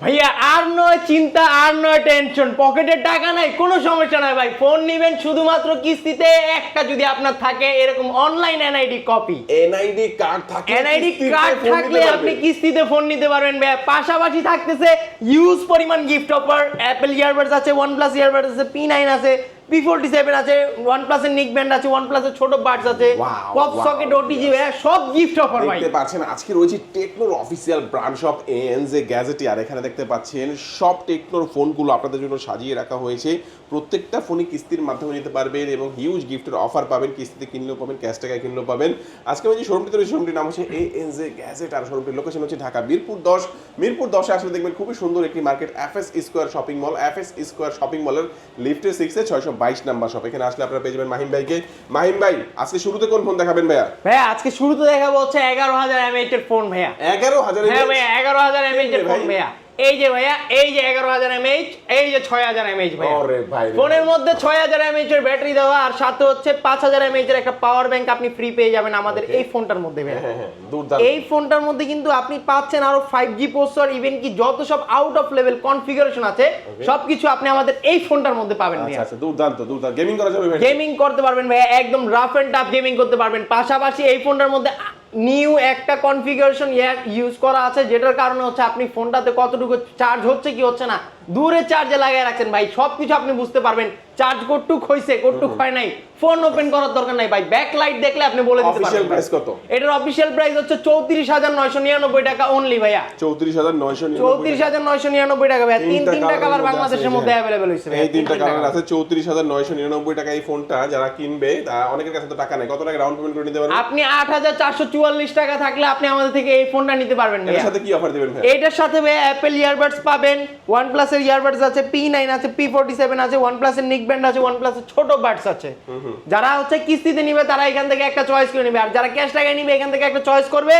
ভাইয়া আর নয় চিন্তা আর নয় টেনশন পকেটের টাকা নাই কোনো সমস্যা নাই ভাই। ফোন নিবেন শুধুমাত্র কিস্তিতে একটা যদি আপনার থাকে এরকম online NID copy NID card থাকে এনআইডি কার্ড থাকলে আপনি কিস্তিতে ফোন নিতে পারবেন ভাই পাশাপাশি থাকতেছে ইউজ পরিমাণ গিফট অফার অ্যাপেল ইয়ারবাডস আছে ওয়ান প্লাস ইয়ারবাডস আছে পি নাইন আছে। পি ফোরটি সেভেন আছে ওয়ান প্লাসের নিক ব্যান্ড আছে ওয়ান প্লাসের ছোট বাডস আছে পপ সকেট ওটিজি সব গিফট অফার ভাই। দেখতে পাচ্ছেন আজকে রয়েছে টেকনোর অফিসিয়াল ব্রাঞ্চ অফ এএনজে গ্যাজেটি আর এখানে দেখতে পাচ্ছেন সব টেকনোর ফোনগুলো আপনাদের জন্য সাজিয়ে রাখা হয়েছে। প্রত্যেকটা ফোনই কিস্তির মাধ্যমে নিতে পারবেন এবং হিউজ গিফটের অফার পাবেন। কিস্তিতে কিনলেও পাবেন ক্যাশ টাকায় কিনলেও পাবেন। আজকে আমি যে শোরুমটিতে রয়েছে শোরুমটির নাম হচ্ছে এএনজে গ্যাজেট আর শোরুমটির লোকেশন হচ্ছে ঢাকা মিরপুর দশ। মিরপুর দশে আসলে দেখবেন খুবই সুন্দর একটি market FS square shopping mall FS square shopping মলের লিফটের সিক্সে ছয়শো বাইশ নাম্বার শপ এখানে আসলে আপনারা পেয়ে যাবেন মাহিম ভাইকে। মাহিম ভাই আজকে শুরুতে কোন ফোন দেখাবেন ভাইয়া? ভাইয়া আজকে শুরুতে দেখাবো হচ্ছে এগারো হাজার এমএইচ এর ফোন ভাইয়া। এগারো হাজার হ্যাঁ ভাইয়া এগারো হাজার এমএইচ এর ফোন ভাইয়া। এই যে ভাইয়া এই যে এগারো হাজার এমএইচ এই যে ছয় হাজার এমএইচ ভাই ফোনের মধ্যে ছয় হাজার এমএইচ এর ব্যাটারি দেওয়া আর সাথে হচ্ছে পাঁচ হাজার এমএইচ এর একটা পাওয়ার ব্যাংক আপনি ফ্রি পেয়ে যাবেন আমাদের এই ফোনটার মধ্যে হ্যাঁ হ্যাঁ দুর্দান্ত। এই ফোনটার মধ্যে কিন্তু আপনি পাচ্ছেন আরও ফাইভ জি প্রসেসর ইভেন কি যত সব আউট অফ লেভেল কনফিগারেশন আছে সবকিছু আপনি আমাদের এই ফোনটার মধ্যে পাবেন আচ্ছা আচ্ছা দুর্দান্ত দুর্দান্ত। গেমিং করা যাবে গেমিং করতে পারবেন ভাইয়া একদম রাফ এন্ড টাফ গেমিং করতে পারবেন। পাশাপাশি এই ফোনটার মধ্যে নিউ একটা কনফিগারেশন ইউজ করা আছে, যেটার কারণে হচ্ছে আপনি ফোনটাতে কতটুকু চার্জ হচ্ছে কি হচ্ছে না। দূরে চার্জে লাগিয়ে রাখছেন ভাই সবকিছু আপনি বুঝতে পারবেন। চার্জ কটুক হয়েছে কটুক হয় নাই। ফোন ওপেন করার দরকার নাই ভাই ব্যাক লাইট দেখলে আপনি বলে দিতে পারবেন প্রাইস কত? এটার অফিসিয়াল প্রাইস হচ্ছে চৌত্রিশ হাজার নয়শো নিরানব্বই টাকা অনলি ভাইয়া। চৌত্রিশ হাজার নয়শো চৌত্রিশ হাজার নয়শো নিরানব্বই টাকা ভাইয়া। তিন তিনটা তিনটা colour কালার বাংলাদেশের মধ্যে হ্যাঁ। অ্যাভেলেবেল হয়েছে এই তিনটা কালার আছে চৌত্রিশ হাজার নয়শো নিরানব্বই টাকা এই ফোনটা যারা কিনবে তা অনেকের কাছে তো টাকা নাই। কত টাকা রাউন্ড পেমেন্ট করে নিতে পারবেন আপনি আট হাজার চারশো চুয়াল্লিশ টাকা থাকলে আপনি আমাদের থেকে এই ফোনটা নিতে পারবেন এর ভাইয়া। সাথে কি অফার দিবেন ভাই এইটার সাথে ভাই অ্যাপেল ইয়ারবাডস পাবেন ওয়ান প্লাসের ইয়ারবাডস আছে পি নাইন আছে পি ফোর্টি সেভেন আছে ওয়ান প্লাসের নিক ব্যান্ড আছে ওয়ান প্লাসের ছোট বাডস আছে। যারা হচ্ছে কিস্তিতে নিবে তারা এখান থেকে একটা চয়েস করে নিবে। আর যারা ক্যাশ টাকায় নিবে এখান থেকে একটা চয়েস করবে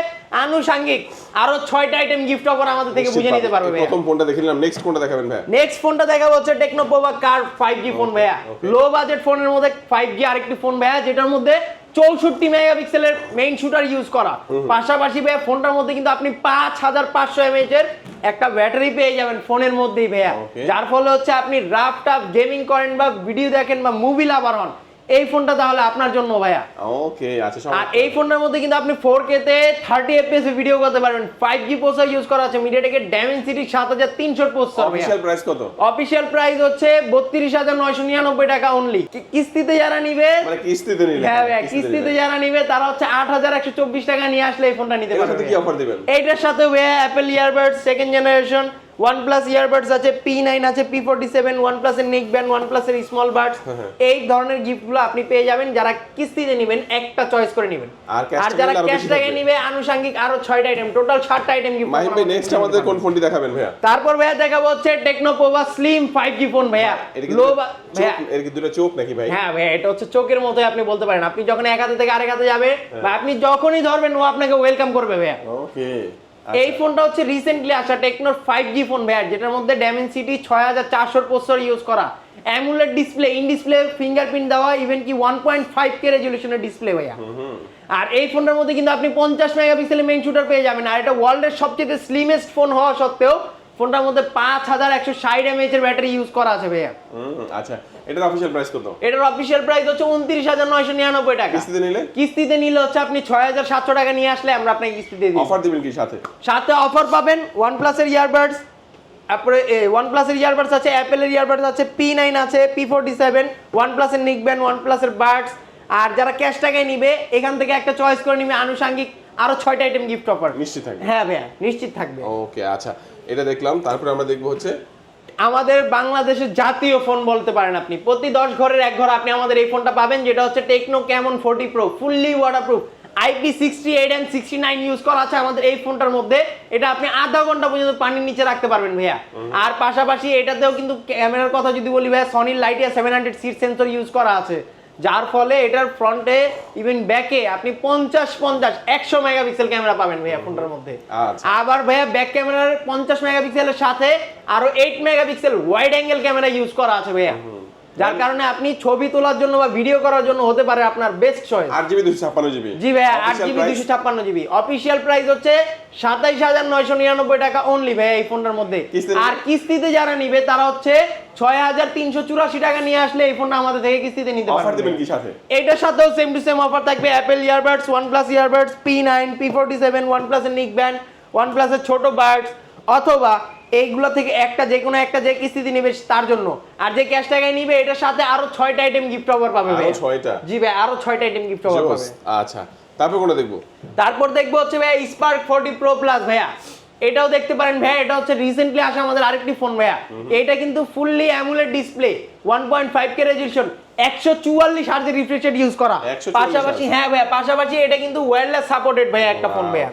আনুষাঙ্গিক। আরও ছয়টা আইটেম গিফট অফার আমাদের থেকে বুঝে নিতে পারবে প্রথম ফোনটা দেখে নিলাম। নেক্সট কোনটা দেখাবেন ভাই নেক্সট ফোনটা দেখাবো হচ্ছে টেকনো পোভা কার ফাইভ জি ফোন ভাইয়া। লো বাজেট ফোনের মধ্যে ফাইভ জি আরেকটি ফোন ভাইয়া যেটার মধ্যে চৌষট্টি মেগাপিক্সেলের মেইন শুটার ইউজ করা। পাশাপাশি ভাইয়া ফোনটার মধ্যে কিন্তু আপনি পাঁচ হাজার পাঁচশো এমএচ এর একটা ব্যাটারি পেয়ে যাবেন ফোনের মধ্যেই ভাইয়া। যার ফলে হচ্ছে আপনি রাফ টাফ গেমিং করেন বা ভিডিও দেখেন বা মুভি লাভার হন এই ফোনটা তাহলে আপনার জন্য ভাইয়া। ওকে আচ্ছা সব আর এই ফোনটার মধ্যে কিন্তু আপনি ফোর কে তে থার্টি এফপিএস ভিডিও করতে পারবেন। ফাইভ জি প্রসেসর ইউজ করা আছে মিডিয়াটেকের হাজার তিনশো প্রসেসর ভাইয়া। অফিসিয়াল প্রাইস কত? অফিসিয়াল প্রাইস হচ্ছে বত্রিশ হাজার নয়শো নিরানব্বই টাকা অনলি কিস্তিতে যারা নিবে? মানে কিস্তিতে নিলে হ্যাঁ ভাইয়া, কিস্তিতে যারা নিবে তারা হচ্ছে আট হাজার একশো চব্বিশ টাকা নিয়ে আসলে এই ফোনটা নিতে পারবে সাথে কি অফার দিবেন? এইটার সাথে ভাইয়া Apple earbuds second generation OnePlus earbuds আছে পি নাইন আছে পি ফোর্টি সেভেন ওয়ান প্লাসের নেক ব্যান্ড ওয়ান প্লাসের স্মল বাডস হ্যাঁ, এই ধরনের গিফটগুলো আপনি পেয়ে যাবেন যারা কিস্তিতে নেবেন একটা চয়েস করে নেবেন। আর টাকা যারা ক্যাশ থাকবে। নিবে আনুষঙ্গিক আরও ছয়টা আইটেম টোটাল সাতটা আইটেম গিফট মাহিম ভাই নেক্সট আমাদের কোন ফোনটি দেখাবেন ভাইয়া? তারপর ভাইয়া দেখাবো হচ্ছে Tecno Pova slim five G phone ভাইয়া। লো ভাইয়া। এর কি দুটো চোখ নাকি ভাই? হ্যাঁ ভাইয়া এটা হচ্ছে চোখের মতোই আপনি বলতে পারেন। আপনি যখন এক হাতে থেকে আরেক হাতে যাবে বা আপনি যখনই ধরবেন ও আপনাকে ওয়েলকাম করবে ভাইয়া। ওকে এই ফোনটা হচ্ছে রিসেন্টলি আসা টেকনোর ফাইভ জি ফোন ভাইয়ার যেটার মধ্যে ড্যামেন্সিটি ছয় হাজার চারশোর প্রসেসর ইউজ করা। AMOLED display in display fingerprint দেওয়া ইভেন কি ওয়ান পয়েন্ট ফাইভ কে রেজলিউশনের ডিসপ্লে ভাইয়া। আর এই ফোনটার মধ্যে কিন্তু আপনি পঞ্চাশ মেগাপিক্সেলের মেইন শুটার পেয়ে যাবেন। আর এটা ওয়ার্ল্ডের সবচেয়ে স্লিমেস্ট ফোন হওয়া সত্ত্বেও ফোনটার মধ্যে পাঁচ হাজার একশো ষাট এমএইচ এর ব্যাটারি ইউজ করা আছে ভাইয়া। আচ্ছা এটার অফিসিয়াল প্রাইস কত? এটার অফিসিয়াল প্রাইস হচ্ছে উনত্রিশ হাজার নয়শো নিরানব্বই টাকা। কিস্তিতে নিলে? কিস্তিতে নিলে হচ্ছে আপনি ছয় হাজার সাতশো টাকা নিয়ে আসলে আমরা আপনাকে কিস্তিতে দিই। অফার দিবেন কি সাথে? সাথে অফার পাবেন ওয়ান প্লাসের ইয়ারবাডস তারপরে ওয়ান প্লাসের ইয়ারবাডস আছে অ্যাপেলের ইয়ারবাডস আছে পি নাইন আছে পি ফোর্টি সেভেন ওয়ান প্লাসের নিক ব্যান্ড ওয়ান প্লাসের বাডস আর যারা ক্যাশ টাকায় নিবে এখান থেকে একটা চয়েস করে নিবে আনুষাঙ্গিক আরও ছয়টা আইটেম গিফট অফার নিশ্চিত থাকবে? হ্যাঁ ভাইয়া নিশ্চিত থাকবে। ওকে আচ্ছা। এটা দেখলাম তারপরে আমরা দেখব হচ্ছে আমাদের বাংলাদেশের জাতীয় ফোন বলতে পারেন আপনি। প্রতি দশ ঘরের এক ঘর আপনি আমাদের এই ফোনটা পাবেন যেটা হচ্ছে Tecno Camon forty pro fully waterproof IP sixty eight and sixty nine use করা আছে আমাদের এই ফোনটার মধ্যে। এটা আপনি আধা ঘণ্টা পর্যন্ত পানির নিচে রাখতে পারবেন ভাইয়া। আর পাশাপাশি এটাতেও কিন্তু ক্যামেরার কথা যদি বলি ভাইয়া সনির লাইটিয়া সেভেন হান্ড্রেড সিট সেন্সর ইউজ করা আছে। যার ফলে এটার ফ্রন্টে ইভেন ব্যাকে আপনি পঞ্চাশ পঞ্চাশ একশো মেগাপিক্সেল ক্যামেরা পাবেন ভাইয়া ফোনটার মধ্যে। আচ্ছা। আবার ভাইয়া ব্যাক ক্যামেরার পঞ্চাশ মেগাপিক্সেলের সাথে আরও eight megapixel wide angle camera use করা আছে ভাইয়া। যার কারণে আপনি ছবি তোলার জন্য বা ভিডিও করার জন্য হতে পারে আপনার বেস্ট চয়েস আট জিবি দুশো ছাপ্পান্ন জিবি জি ভাইয়া আট জিবি দুশো ছাপ্পান্ন জিবি অফিসিয়াল প্রাইস হচ্ছে সাতাইশ হাজার নয়শো নিরানব্বই টাকা অনলি ভাইয়া এই ফোনটার মধ্যে? আর কিস্তিতে যারা নিবে তারা হচ্ছে ছয় হাজার তিনশো চুরাশি টাকা নিয়ে আসলে এই ফোনটা আমাদের থেকে কিস্তিতে নিতে অফার পারবেন দিবেন কি সাথে? এটার সাথেও সেম টু সেম অফার থাকবে Apple earbuds OnePlus earbuds P nine P forty seven ওয়ানপ্লাসের neck band ওয়ানপ্লাসের ছোট বার্ডস অথবা এইগুলো থেকে একটা যে কোনো একটা যে কিস্তিতে নিবে তার জন্য। আর যে ক্যাশ টাকায় নিবে এটার সাথে আরও ছয়টা আইটেম গিফট অফার পাবে আরও ভাই। ছয়টা? জি ভাই আরও ছয়টা আইটেম গিফট অফার পাবে। আচ্ছা। তারপর কোনটা দেখব? তারপর দেখব হচ্ছে ভাইয়া স্পার্ক ফোরটি প্রো প্লাস ভাইয়া। এটাও দেখতে পারেন ভাইয়া এটা হচ্ছে রিসেন্টলি আসা আমাদের আরেকটি ফোন ভাইয়া। এটা কিন্তু fully AMOLED display one point five K resolution একশো চুয়াল্লিশ হার্জের রিফ্রেশ রেট ইউজ করা। পাশাপাশি হ্যাঁ ভাইয়া পাশাপাশি এটা কিন্তু ওয়্যারলেস সাপোর্টেড ভাইয়া একটা ফোন ভাইয়া।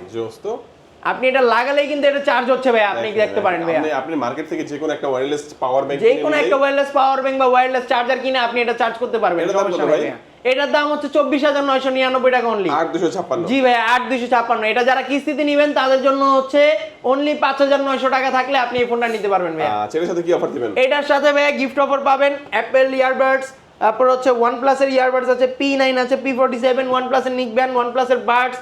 আপনি এটা লাগালেই কিন্তু এটা চার্জ হচ্ছে ভাইয়া আপনি দেখতে পারেন ভাইয়া? আপনি আপনি মার্কেট থেকে যে কোনো একটা ওয়্যারলেস পাওয়ার ব্যাংক যে কোনো একটা ওয়্যারলেস পাওয়ার ব্যাংক বা ওয়্যারলেস চার্জার কিনে আপনি এটা চার্জ করতে পারবেন এটার দাম সমস্যা নেই এটার দাম হচ্ছে চব্বিশ হাজার নয়শো নিরানব্বই টাকা অনলি আট দুশো ছাপ্পান্ন। জি ভাই আট দুশো ছাপ্পান্ন। এটা যারা কিস্তিতে নেবেন তাদের জন্য হচ্ছে অনলি পাঁচ হাজার নয়শো টাকা থাকলে আপনি এই ফোনটা নিতে পারবেন ভাইয়া। আচ্ছা এর সাথে কি অফার দিবেন? এটার সাথে ভাইয়া গিফট অফার পাবেন অ্যাপেল ইয়ারবাডস তারপর হচ্ছে ওয়ান প্লাসের ইয়ারবাডস আছে পি নাইন আছে পি ফোর্টি সেভেন ওয়ান প্লাসের নিক ব্যান্ড ওয়ান প্লাসের বাডস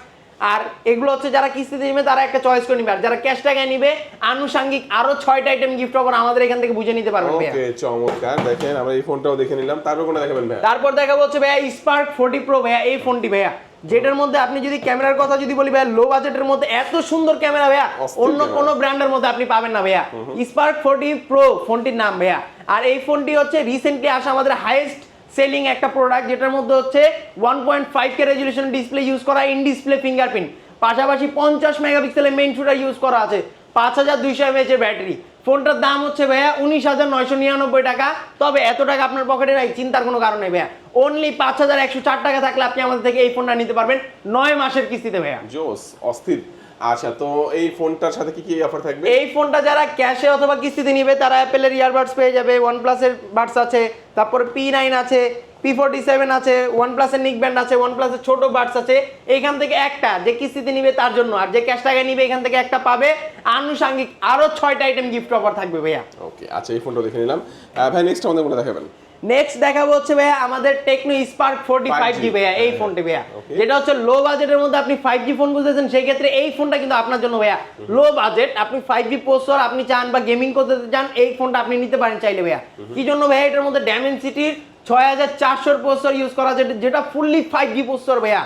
আর এগুলো হচ্ছে যারা কিস্তিতে নেবে তারা একটা চয়েস করে নিবে। আর যারা ক্যাশ টাকায় নিবে আনুষাঙ্গিক আরও ছয়টা আইটেম গিফট অফার আমাদের এখান থেকে বুঝে নিতে পারবেন ওকে চমৎকার। দেখেন আমরা এই ফোনটাও দেখে নিলাম। তারপর কোনটা দেখাবেন ভাই তারপর দেখা হচ্ছে ভাইয়া স্পার্ক ফোর্টি প্রো ভাইয়া এই ফোনটি ভাইয়া। যেটার মধ্যে আপনি যদি ক্যামেরার কথা যদি বলি ভাইয়া লো বাজেটের মধ্যে এত সুন্দর ক্যামেরা ভাইয়া অন্য। কোনো ব্র্যান্ডের মধ্যে আপনি পাবেন না ভাইয়া। স্পার্ক ফোর্টি প্রো ফোনটির নাম ভাইয়া। আর এই ফোনটি হচ্ছে রিসেন্টলি আসা আমাদের হাইয়েস্ট সেলিং একটা প্রোডাক্ট যেটার মধ্যে হচ্ছে one point five K resolution display use করা ইন ডিসপ্লে ফিঙ্গারপ্রিন্ট পাশাপাশি পঞ্চাশ মেগাপিক্সেলের মেইন শুটার ইউজ করা আছে, পাঁচ হাজার দুইশো এমএচ এর ব্যাটারি ফোনটার দাম হচ্ছে ভাইয়া উনিশ হাজার নয়শো নিরানব্বই টাকা। তবে এত টাকা আপনার পকেটে নাই চিন্তার কোনো কারণ ভাইয়া। অনলি পাঁচ হাজার একশো চার টাকা থাকলে আপনি আমাদের থেকে এই ফোনটা নিতে পারবেন নয় মাসের কিস্তিতে ভাইয়া। জোস, অস্থির। আচ্ছা তো এই ফোনটার সাথে কি কি অফার থাকবে? এই ফোনটা যারা ক্যাশে অথবা কিস্তিতে নিবে তারা অ্যাপেলের ইয়ারবাডস পেয়ে যাবে ওয়ান প্লাসের বাডস আছে তারপরে পি নাইন আছে পি ফোর্টি সেভেন আছে ওয়ান প্লাসের নিক ব্যান্ড আছে ওয়ান প্লাসের ছোট বাডস আছে। এইখান থেকে একটা যে কিস্তিতে নিবে তার জন্য আর যে ক্যাশ টাকায় নিবে এখান থেকে একটা পাবে। আনুষাঙ্গিক আরও ছয়টা আইটেম গিফট অফার থাকবে ভাইয়া। ওকে আচ্ছা এই ফোনটা দেখে নিলাম। ভাই নেক্সট আমাদের কোনটা দেখাবেন। নেক্সট দেখাবো হচ্ছে ভাইয়া আমাদের Tecno Spark forty five G ভাইয়া এই হ্যাঁ, ফোনটি ভাইয়া। যেটা হচ্ছে লো বাজেটের মধ্যে আপনি ফাইভ জি ফোন সেই ক্ষেত্রে এই ফোনটা কিন্তু আপনার জন্য ভাইয়া। লো বাজেট আপনি ফাইভ জি প্রসেসর আপনি চান বা গেমিং করতে চান এই ফোনটা আপনি নিতে পারেন চাইলে ভাইয়া। কি জন্য ভাইয়া এটার মধ্যে ড্যামেন্সিটির ছয় হাজার চারশোর প্রসেসর ইউজ করা আছে যেটা ফুললি ফাইভ জি প্রসেসর ভাইয়া।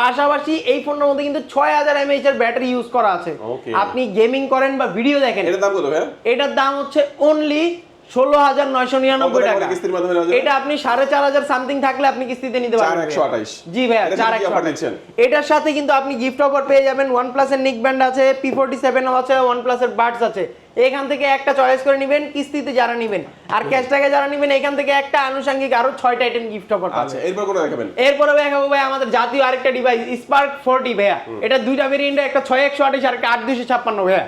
পাশাপাশি এই ফোনটার মধ্যে কিন্তু ছয় হাজার এমএইচ এর ব্যাটারি ইউজ করা আছে। আপনি গেমিং করেন বা ভিডিও দেখেন। এটার দাম কত ভাই এটার দাম হচ্ছে অনলি ষোলো হাজার নয়শো নিরানব্বই টাকা। টাকা কিস্তির মাধ্যমে এটা আপনি সাড়ে চার হাজার সামথিং থাকলে আপনি কিস্তিতে নিতে পারবেন। একশো আঠাইশ। জি ভাইয়া এটার চার সাথে একশো দিচ্ছেন? এটার সাথে কিন্তু আপনি গিফট অফার পেয়ে যাবেন। ওয়ান প্লাসের নিক ব্যান্ড আছে পি ফোর্টি সেভেন আছে ওয়ান প্লাসের বাডস আছে। এখান থেকে একটা চয়েস করে নেবেন কিস্তিতে যারা নেবেন। আর ক্যাশ টাকা যারা নেবেন এখান থেকে একটা আনুষঙ্গিক আরও ছয়টা আইটেম গিফট অফার আচ্ছা এরপর কোনটা দেখাবেন? এরপরে দেখাবো ভাই আমাদের জাতীয় আরেকটা ডিভাইস স্পার্ক ফোরটি ভাইয়া। এটা দুইটা ভেরিয়েন্ট একটা ছয় একশো আঠাশ আর একটা আট দুইশো ছাপ্পান্ন ভাইয়া।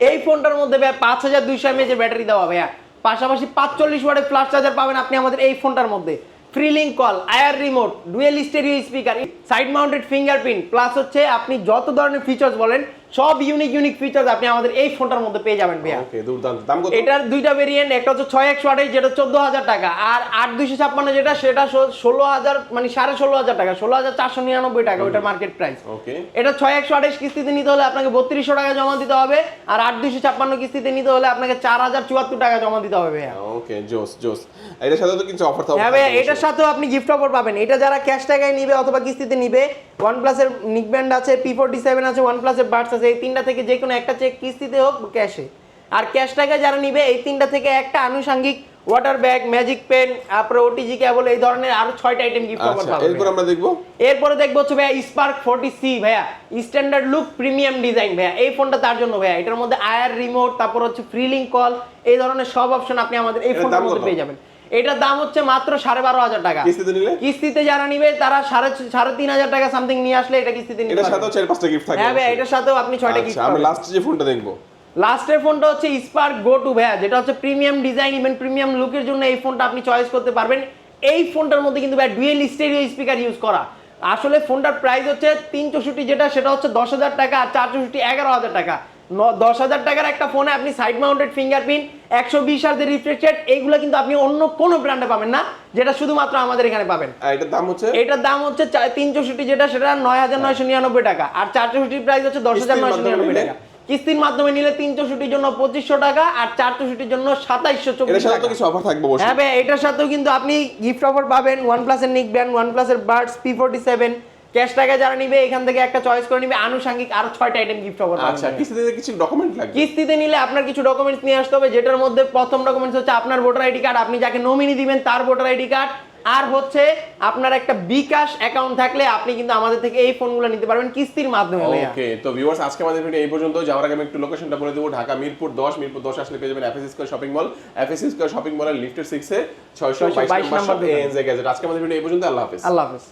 এই ফোনটার মধ্যে ভাইয়া পাঁচ হাজার দুইশো এমএচ ব্যাটারি দেওয়া ভাইয়া। পাশাপাশি পাঁচচল্লিশ ওয়াটের ফ্লাশ চার্জার পাবেন আপনি আমাদের এই ফোনটার মধ্যে। Free link call IR remote dual stereo speaker side mounted fingerprint plus হচ্ছে আপনি যত ধরনের ফিচার্স বলেন সব ইউনিক ইউনিক ফিচার্স আপনি আমাদের এই ফোনটার মধ্যে পেয়ে যাবেন ভাইয়া। ওকে দুর্দান্ত। দাম কত? এটার দুইটা ভেরিয়েন্ট একটা হচ্ছে ছয় একশো আঠাশ যেটা চোদ্দ হাজার টাকা। আর আট দুইশো ছাপ্পান্ন যেটা সেটা ষোলো হাজার মানে সাড়ে ষোলো হাজার টাকা ষোলো হাজার চারশো নিরানব্বই টাকা ওটার মার্কেট প্রাইস ওকে এটা ছয় একশো আঠাশ কিস্তিতে নিতে হলে আপনাকে বত্রিশশো টাকা জমা দিতে হবে আর আট দুইশো ছাপ্পান্ন কিস্তিতে নিতে হলে আপনাকে চার হাজার চুয়াত্তর টাকা জমা দিতে হবে ভাইয়া। ওকে জোস জোস। এটার সাথে তো কিছু অফার থাকবে। হ্যাঁ ভাইয়া এটার সাথেও আপনি গিফট অফার পাবেন। এটা যারা ক্যাশ টাকায় নিবে অথবা কিস্তিতে নিবে ওয়ান প্লাসের নিক ব্যান্ড আছে পি ফোর্টি সেভেন আছে ওয়ান প্লাসের বার্ডস আছে এই তিনটা থেকে যে কোনো একটা চেক কিস্তিতে হোক ক্যাশে আর ক্যাশ টাকায় যারা নিবে এই তিনটা থেকে একটা আনুষঙ্গিক ওয়াটার ব্যাগ ম্যাজিক পেন তারপরে ওটিজি কেবল এই ধরনের আরও ছয়টা আইটেম গিফট পাবেন এরপর আমরা দেখব? এরপরে দেখব হচ্ছে ভাইয়া স্পার্ক ফোর্টি সি ভাইয়া। স্ট্যান্ডার্ড লুক প্রিমিয়াম ডিজাইন ভাইয়া। এই ফোনটা তার জন্য ভাইয়া। এটার মধ্যে আয়ার রিমোট তারপর হচ্ছে ফ্রিলিং কল এই ধরনের সব অপশন আপনি আমাদের এই ফোনটার মধ্যে পেয়ে যাবেন। এটার দাম হচ্ছে মাত্র সাড়ে বারো হাজার টাকা। কিস্তিতে নিলে? কিস্তিতে যারা নিবে তারা সাড়ে সাড়ে তিন হাজার টাকা সামথিং নিয়ে আসলে এটা কিস্তিতে নিবে এটার। সাথেও চার পাঁচটা গিফট থাকবে হ্যাঁ ভাইয়া এটার সাথেও আপনি ছয়টা গিফট আমরা লাস্ট যে ফোনটা দেখব। লাস্টের ফোনটা হচ্ছে স্পার্ক গো টু ভাইয়া যেটা হচ্ছে প্রিমিয়াম ডিজাইন ইভেন প্রিমিয়াম লুকের জন্য এই ফোনটা আপনি চয়েস করতে পারবেন। এই ফোনটার মধ্যে কিন্তু ভাই ডুয়েল স্টেরিও স্পিকার ইউজ করা। আসলে ফোনটার প্রাইস হচ্ছে তিন চৌষট্টি যেটা সেটা হচ্ছে দশ হাজার টাকা আর চার চৌষট্টি এগারো হাজার টাকা। দশ হাজার টাকার একটা ফোনে আপনি সাইড মাউন্টেড ফিঙ্গারপ্রিন্ট একশো বিশ হাজার রিফ্রেশ রেট এইগুলো কিন্তু আপনি অন্য কোনো ব্র্যান্ডে পাবেন না যেটা শুধুমাত্র আমাদের এখানে পাবেন। এটার দাম হচ্ছে? এটার দাম হচ্ছে তিন চৌষট্টি যেটা সেটা নয় হাজার নয়শো নিরানব্বই টাকা। আর চার চৌষট্টির প্রাইস হচ্ছে দশ হাজার নয়শো নিরানব্বই টাকা। কিস্তির মাধ্যমে নিলে তিন চৌষট্টির জন্য পঁচিশশো টাকা আর চার চৌষট্টির জন্য সাতাইশশো চব্বিশ অফার থাকবে হ্যাঁ ভাই এটার সাথেও কিন্তু আপনি গিফট অফার পাবেন ওয়ান প্লাসের নিক ব্যান্ড ওয়ান প্লাসের buds P forty seven cash টাকা যারা নিবে এখান থেকে একটা চয়েস করে নিবে। আনুষঙ্গিক আরও ছয়টা আইটেম গিফট অফার আচ্ছা কিস্তিতে কিছু ডকুমেন্ট লাগবে। কিস্তিতে নিলে আপনার কিছু ডকুমেন্টস নিয়ে আসতে হবে যেটার মধ্যে প্রথম ডকুমেন্টস হচ্ছে আপনার ভোটার আইডি কার্ড আপনি যাকে নমিনি দিবেন তার ভোটার আইডি কার্ড আর হচ্ছে আপনার একটা বিকাশ অ্যাকাউন্ট থাকলে আপনি কিন্তু আমাদের থেকে এই ফোনগুলো নিতে পারবেন কিস্তির মাধ্যমে ওকে তো ভিউয়ার্স আজকে আমাদের ভিডিও এই পর্যন্ত। যাওয়ার আগে আমি একটু লোকেশনটা বলে দেবো। ঢাকা মিরপুর দশ মিরপুর দশ আসলে পেয়ে যাবেন FS square shopping mall FS square shopping মলের লিফটের সিক্সে ছয়শো বাইশ 622 নম্বর নম্বর এনজে গ্যাজেট আজকে আমাদের ভিডিও এই পর্যন্ত। আল্লাহ হাফেজ। আল্লাহ হাফেজ।